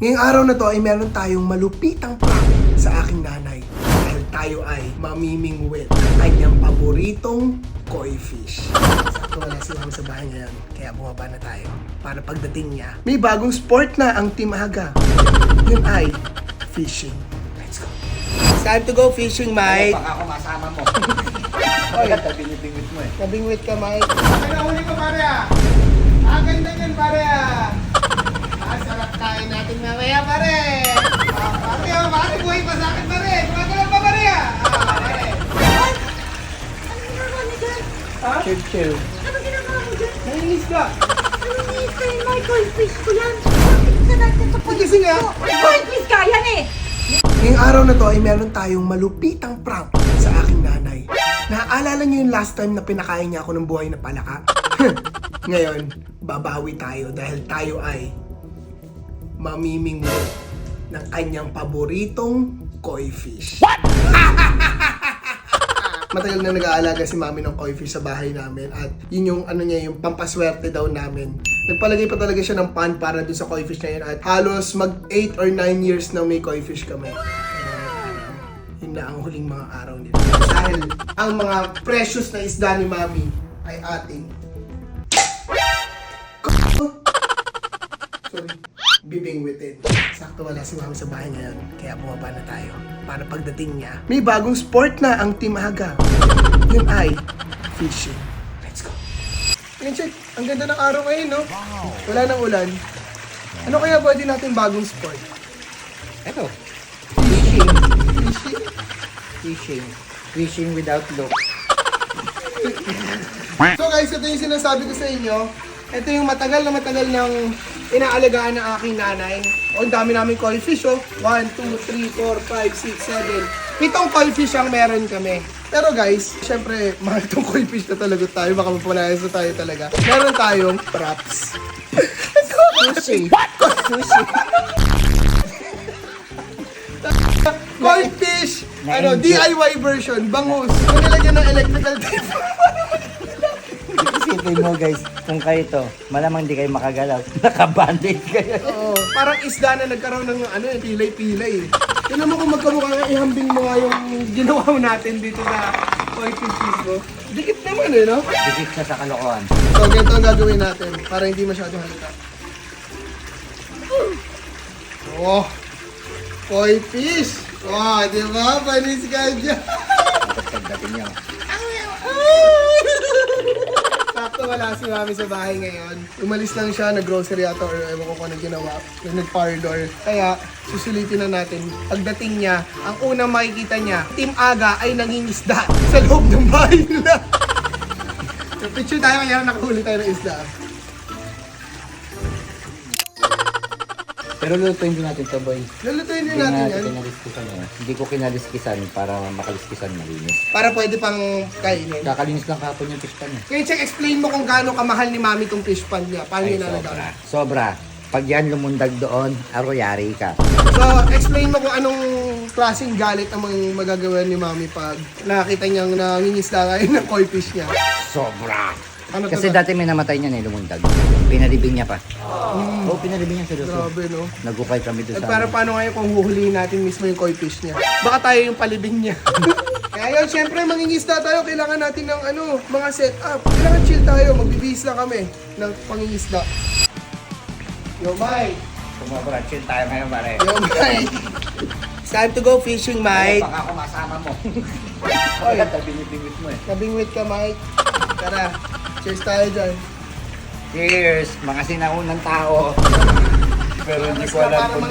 Ngayong araw na to ay meron tayong malupitang prank sa aking nanay. Dahil tayo ay mamimingwit ng kanyang paboritong koi fish. Sakto wala si mama sa bahay ngayon, kaya bumaba na tayo. Para pagdating niya, may bagong sport na ang Team Aga. Yun ay fishing. Let's go. It's time to go fishing, Mike. Baka ako masama mo. Oy. Binibingwit mo eh. Nabingwit ka, Mike. Pinahuli ko pare ah. Ah, ganda yan pare ah. Kain natin mamaya pare. Ah, pare ah, pare buhay pa sa akin pare. Gumagalaw pa pare ah. Ah, pare. Ano ginagawa dyan? Chill, chill. Ano ginagawa niyo dyan? Nanginis ka. Ano niis kayo? Michael, fish ko yan. Bakit ka point Kasi nga. Point fish ka yan eh! Ngayong araw na to ay meron tayong malupitang prank sa aking nanay. Naaalala niyo yung last time na pinakain niya ako ng buhay na palaka? Ngayon, babawi tayo dahil tayo ay mamimingwit ng kanyang paboritong koi fish. What? Matagal na nag-aalaga si mami ng koi fish sa bahay namin at yun yung ano niya yung pampaswerte daw namin. Nagpalagay pa talaga siya ng pan para dun sa koi fish na yun at halos mag 8 or 9 years na may koi fish kami. Yun na ang huling mga araw nila. Dahil ang mga precious na isda ni mami ay ating Sorry. Bibingwitin. Sakto wala si mami sa bahay ngayon, kaya bumaba na tayo. Para pagdating niya, may bagong sport na ang Team Aga. Yun ay fishing. Let's go. Yan, check. Ang ganda ng araw ngayon, no? Wala nang ulan. Ano kaya pwede natin bagong sport? Ito. Fishing. Fishing? Fishing. Fishing without look. So guys, ito yung sinasabi ko sa inyo. Ito yung matagal na matagal ng inaalagaan ng aking nanay. O, ang dami namin koi fish, oh. 1, 2, 3, 4, 5, 6, 7. Pitong koi fish ang meron kami. Pero guys, syempre, mahal tong koi fish na talaga tayo. Baka mapalayas na tayo talaga. Meron tayong props. Sushi. What? Sushi. Koi fish! Ano. DIY version, bangus. Kung nilagyan ng electrical tape. Isipin mo guys, kung kayo to, malamang di kayo makagalaw. Nakabandage kayo. Oo, parang isda na nagkaroon ng ano, eh, pilay-pilay. Tignan mo kung magkamukha nga, ihambing mo nga yung ginawa natin dito sa koi fish mo. Dikit naman eh, no? Dikit siya sa kalokohan. So, ganito ang gagawin natin para hindi masyadong halata. Oh! Koi fish! Oh, di ba? Panis ka dyan. Tapos pagdating niya. Sakto wala si mami sa bahay ngayon. Umalis lang siya, nag-grocery ata or ewan ko kung anong ginawa. Nag-parlor. Kaya, susulitin na natin. Pagdating niya, ang unang makikita niya, Team Aga ay nangingisda sa loob ng bahay nila. picture tayo kaya nakahuli tayo ng isda. Pero lutuin din natin to boy. Lulutuin din Hindi natin natin yan. kinaliskisan eh. Hindi ko kinaliskisan para makaliskisan malinis. Para pwede pang kainin. Kakalinis lang kapon yung fish pan eh. Kaya check, explain mo kung gaano kamahal ni mami tong fish pan niya. Paano Ay, sobra. nalagay? Sobra. Pag yan lumundag doon, aroyari ka. So, explain mo kung anong klaseng galit ang mga magagawa ni mami pag nakita niyang nangingisda kayo ng koi fish niya. Sobra. Ano to Kasi dati may namatay niya eh, lumundag. Pinalibing niya pa. Oo, pinalibing niya seryoso. Grabe, no? Nagukay kami doon At sa... para paano ngayon kung huhulihin natin mismo yung koi fish niya? Baka tayo yung palibing niya. Kaya yun, syempre, mangingisda tayo. Kailangan natin ng ano, mga setup. Kailangan chill tayo. Magbibihis lang kami ng pangingisda. Yo, Mike! Sumobra, chill tayo ngayon pare. Yo, Mike! It's time to go fishing, Mike. Baka ako masama mo. Oy. Binibingwit mo eh. Nabingwit ka, Mike. Tara, cheers tayo dyan. Cheers! Mga sinaunang tao. Pero hindi ko alam kung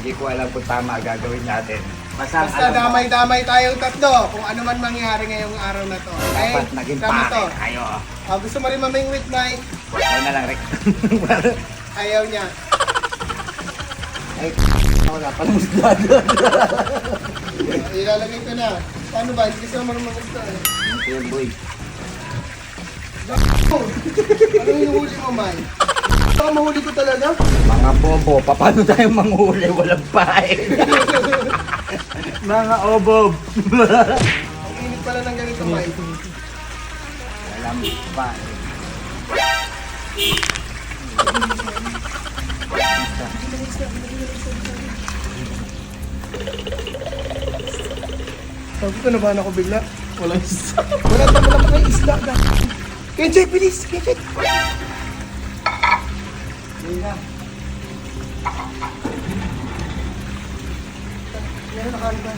hindi ko alam kung tama gagawin natin. Basta, Basta mo, damay-damay tayong tatlo kung ano man mangyari ngayong araw na to. Okay? dapat naging to. pare kayo. Ah, gusto mo rin mamingwit, Mike? Ikaw na lang, Rick. Ayaw niya. Ay, wala pa ng isda doon. Ilalagay ko na. Paano ba? Hindi kasi mangisda eh. Ayun, boy. Ano yung huli mo, Mike? Baka mahuli ko talaga. Mga bobo, paano tayo manghuli? Walang pain. Mga obob. Ang init pala ng ganito, Mike. Walang pain. Sabi ko, nabahan ako bigla. Walang isda. Wala na, wala pa kayo isda. Kenchek, bilis! Kenchek!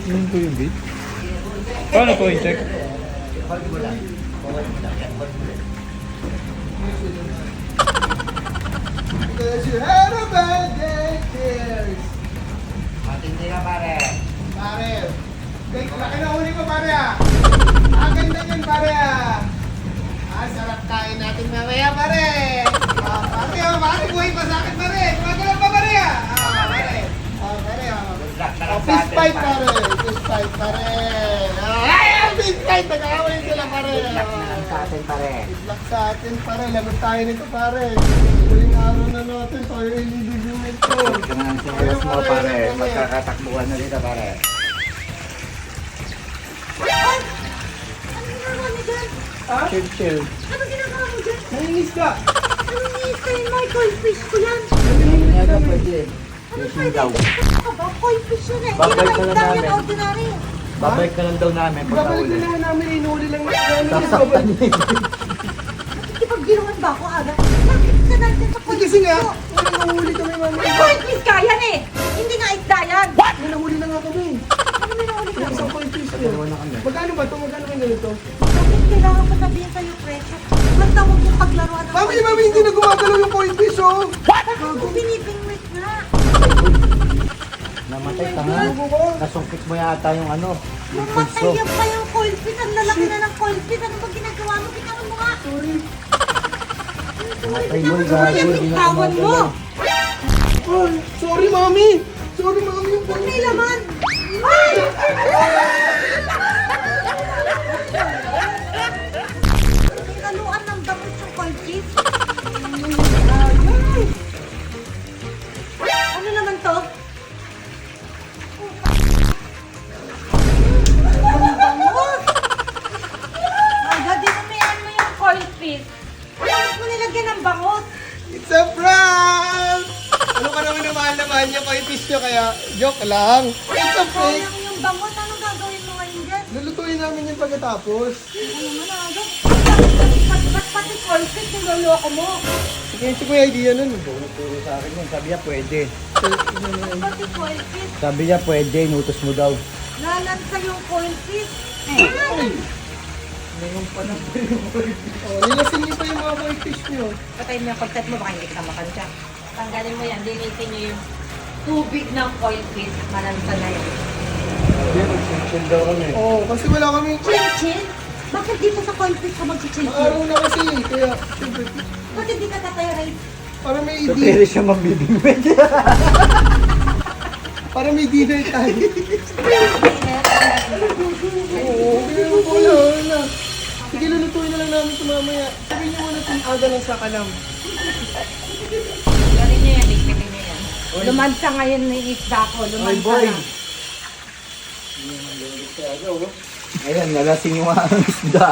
Ano po yung beat? Paano po yung check? Because you had a bad day, cheers! Matindi ka pare. Pare, laki na huli ko pare ah. Ang ganda yan pare ah. Ah, sarap kain natin mamaya pare. Ah, pare, oh, pare, buhay pa sa akin pare. Gumagalaw pa pare ah. Ah, pare. Ah, pare ah. Oh, fist atin fight pare. Fist fight pare. Ah, ay, ah, fist fight. Nag-aaway sila pare. Good sa atin pare. Good luck sa atin pare. Lagot tayo nito pare. Huling araw na natin. Tayo ililibumin ko. Huwag ka na ng mo pare. Magkakatakbuhan na dito pare. Ay! Ano niyo dyan? Chill, chill. Ano ginagawa mo dyan? Nanginis ka. Ano ni yung Michael fish ko yan? Hindi ka pwede. Ano Fishing pwede? daw. Ano fish yun eh. Babalik naman ka yan, namin. ordinary. Babalik na lang daw namin pag Babalik na naman namin, inuuli lang namin. Sasaktan niya. Nakikipagdiruan ba ako agad? Bakit ka natin sa Eh, koi Kasi nga, ko? wala nahuli kami, mami. Koi fish ka yan eh! Hindi nga isda yan! May nahuli na nga kami. Ano fish yun. Magkano ba ito? Magkano ba ganito? Bakit kailangan pa sabihin sa'yo presyo? Basta huwag mong paglaruan ng Mami, mami, hindi ko. na gumagalaw yung point fish, oh. Bakit mo binibingwit nga? Namatay ka nga. Nasungkit mo yata yung ano. Yung Mamatay pulso. yan pa yung coil fish. Ang lalaki na ng coil fish. Ano ba ginagawa mo? Bitawan mo nga. Sorry. Namatay mo gago. yung Hindi na bitawan mo. gumagalaw. Ay, sorry, mami. Sorry, mami. Kaya joke lang. It's a fake. Sayang yung bangus. Anong gagawin mo ngayon dyan? Lulutuin namin yung pagkatapos. Ano naman agad? Ba't pati coil fish yung loloko mo? Sige, sige yung idea nun. Turo sa akin yun. Sabi niya pwede. Pati coil fish. Sabi niya pwede. Inutos mo daw. Lalansa yung coil fish. Oh, nilasin niyo pa yung mga koi fish nyo. Patay mo yung content mo, baka hindi ka makansya. Tanggalin mo yan, dinitin nyo yung tubig ng coil fish. Malansa na yan. Chill daw kami. Oh, kasi wala kaming... Chin-chin? Bakit dito sa coil fish ka mag-chin-chin? Araw na kasi, kaya siyempre, Bakit di ka tatay para may So, idea. pwede siya mambibingwit. Para may dinner tayo. Oo, po wala, wala. Sige, lulutuin na lang namin ito mamaya. Sabihin niyo muna itong aga ng sakalam. Galing nyo yan, ligpitin nyo yan. Lumansa ngayon ng isda ko, lumansa boy. na. Ayan, nalasing yung mga isda.